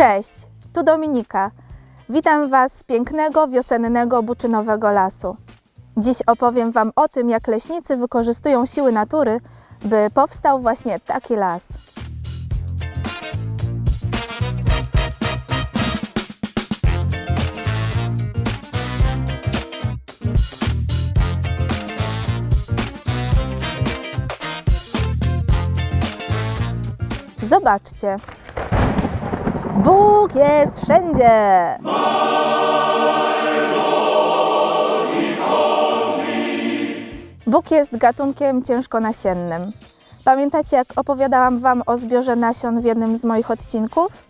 Cześć, tu Dominika. Witam Was z pięknego, wiosennego, buczynowego lasu. Dziś opowiem Wam o tym, jak leśnicy wykorzystują siły natury, by powstał właśnie taki las. Zobaczcie. Bóg jest wszędzie. Bóg jest gatunkiem ciężkonasiennym. Pamiętacie, jak opowiadałam Wam o zbiorze nasion w jednym z moich odcinków?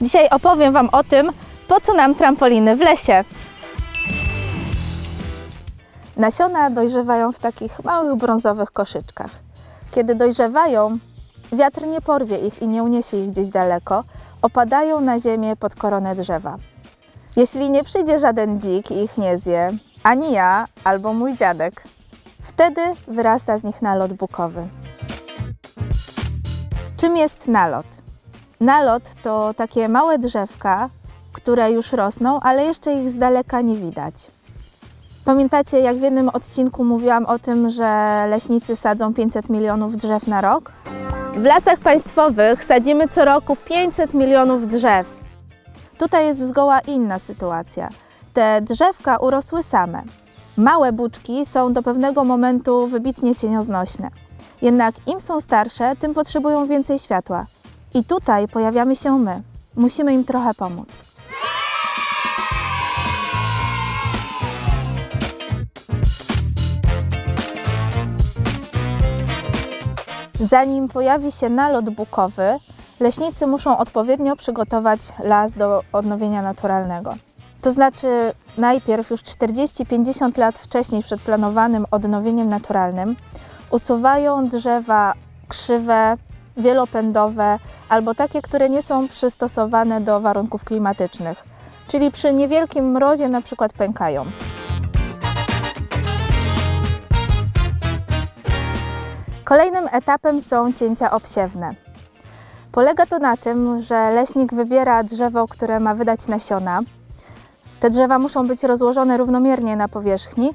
Dzisiaj opowiem Wam o tym, po co nam trampoliny w lesie. Nasiona dojrzewają w takich małych brązowych koszyczkach. Kiedy dojrzewają, wiatr nie porwie ich i nie uniesie ich gdzieś daleko, opadają na ziemię pod koronę drzewa. Jeśli nie przyjdzie żaden dzik i ich nie zje, ani ja, albo mój dziadek, wtedy wyrasta z nich nalot bukowy. Czym jest nalot? Nalot to takie małe drzewka, które już rosną, ale jeszcze ich z daleka nie widać. Pamiętacie, jak w jednym odcinku mówiłam o tym, że leśnicy sadzą 500 milionów drzew na rok? W lasach państwowych sadzimy co roku 500 milionów drzew. Tutaj jest zgoła inna sytuacja. Te drzewka urosły same. Małe buczki są do pewnego momentu wybitnie cienioznośne. Jednak im są starsze, tym potrzebują więcej światła. I tutaj pojawiamy się my. Musimy im trochę pomóc. Zanim pojawi się nalot bukowy, leśnicy muszą odpowiednio przygotować las do odnowienia naturalnego. To znaczy, najpierw już 40-50 lat wcześniej przed planowanym odnowieniem naturalnym, usuwają drzewa krzywe, wielopędowe albo takie, które nie są przystosowane do warunków klimatycznych, czyli przy niewielkim mrozie na przykład pękają. Kolejnym etapem są cięcia obsiewne. Polega to na tym, że leśnik wybiera drzewo, które ma wydać nasiona. Te drzewa muszą być rozłożone równomiernie na powierzchni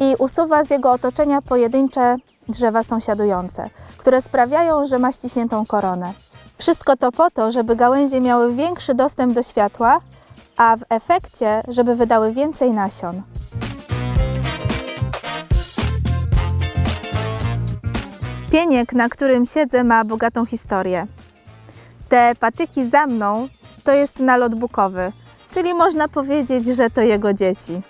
i usuwa z jego otoczenia pojedyncze drzewa sąsiadujące, które sprawiają, że ma ściśniętą koronę. Wszystko to po to, żeby gałęzie miały większy dostęp do światła, a w efekcie, żeby wydały więcej nasion. Pieniek, na którym siedzę, ma bogatą historię. Te patyki za mną to jest nalot bukowy, czyli można powiedzieć, że to jego dzieci.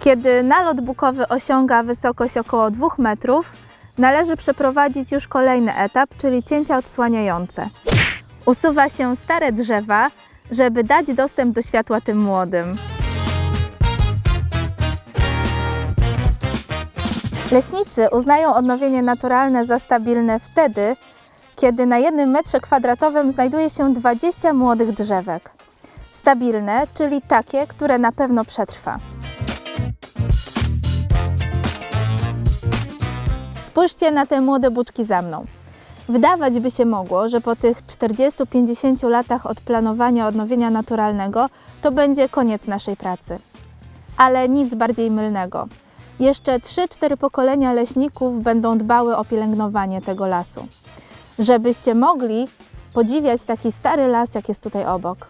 Kiedy nalot bukowy osiąga wysokość około 2 metrów, należy przeprowadzić już kolejny etap, czyli cięcia odsłaniające. Usuwa się stare drzewa, żeby dać dostęp do światła tym młodym. Leśnicy uznają odnowienie naturalne za stabilne wtedy, kiedy na jednym metrze kwadratowym znajduje się 20 młodych drzewek. Stabilne, czyli takie, które na pewno przetrwa. Spójrzcie na te młode buczki za mną. Wydawać by się mogło, że po tych 40-50 latach od planowania odnowienia naturalnego to będzie koniec naszej pracy. Ale nic bardziej mylnego. Jeszcze 3-4 pokolenia leśników będą dbały o pielęgnowanie tego lasu, żebyście mogli podziwiać taki stary las, jak jest tutaj obok.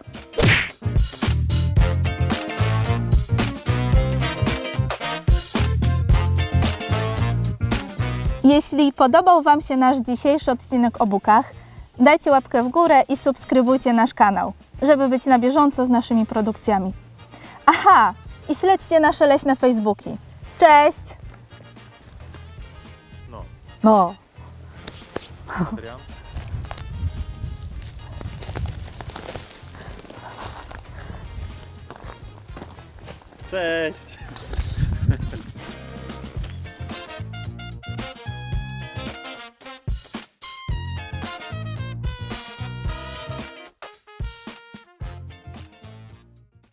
Jeśli podobał Wam się nasz dzisiejszy odcinek o bukach, dajcie łapkę w górę i subskrybujcie nasz kanał, żeby być na bieżąco z naszymi produkcjami. Aha, i śledźcie nasze leśne Facebooki. Cześć! No, No. Adrian. Cześć!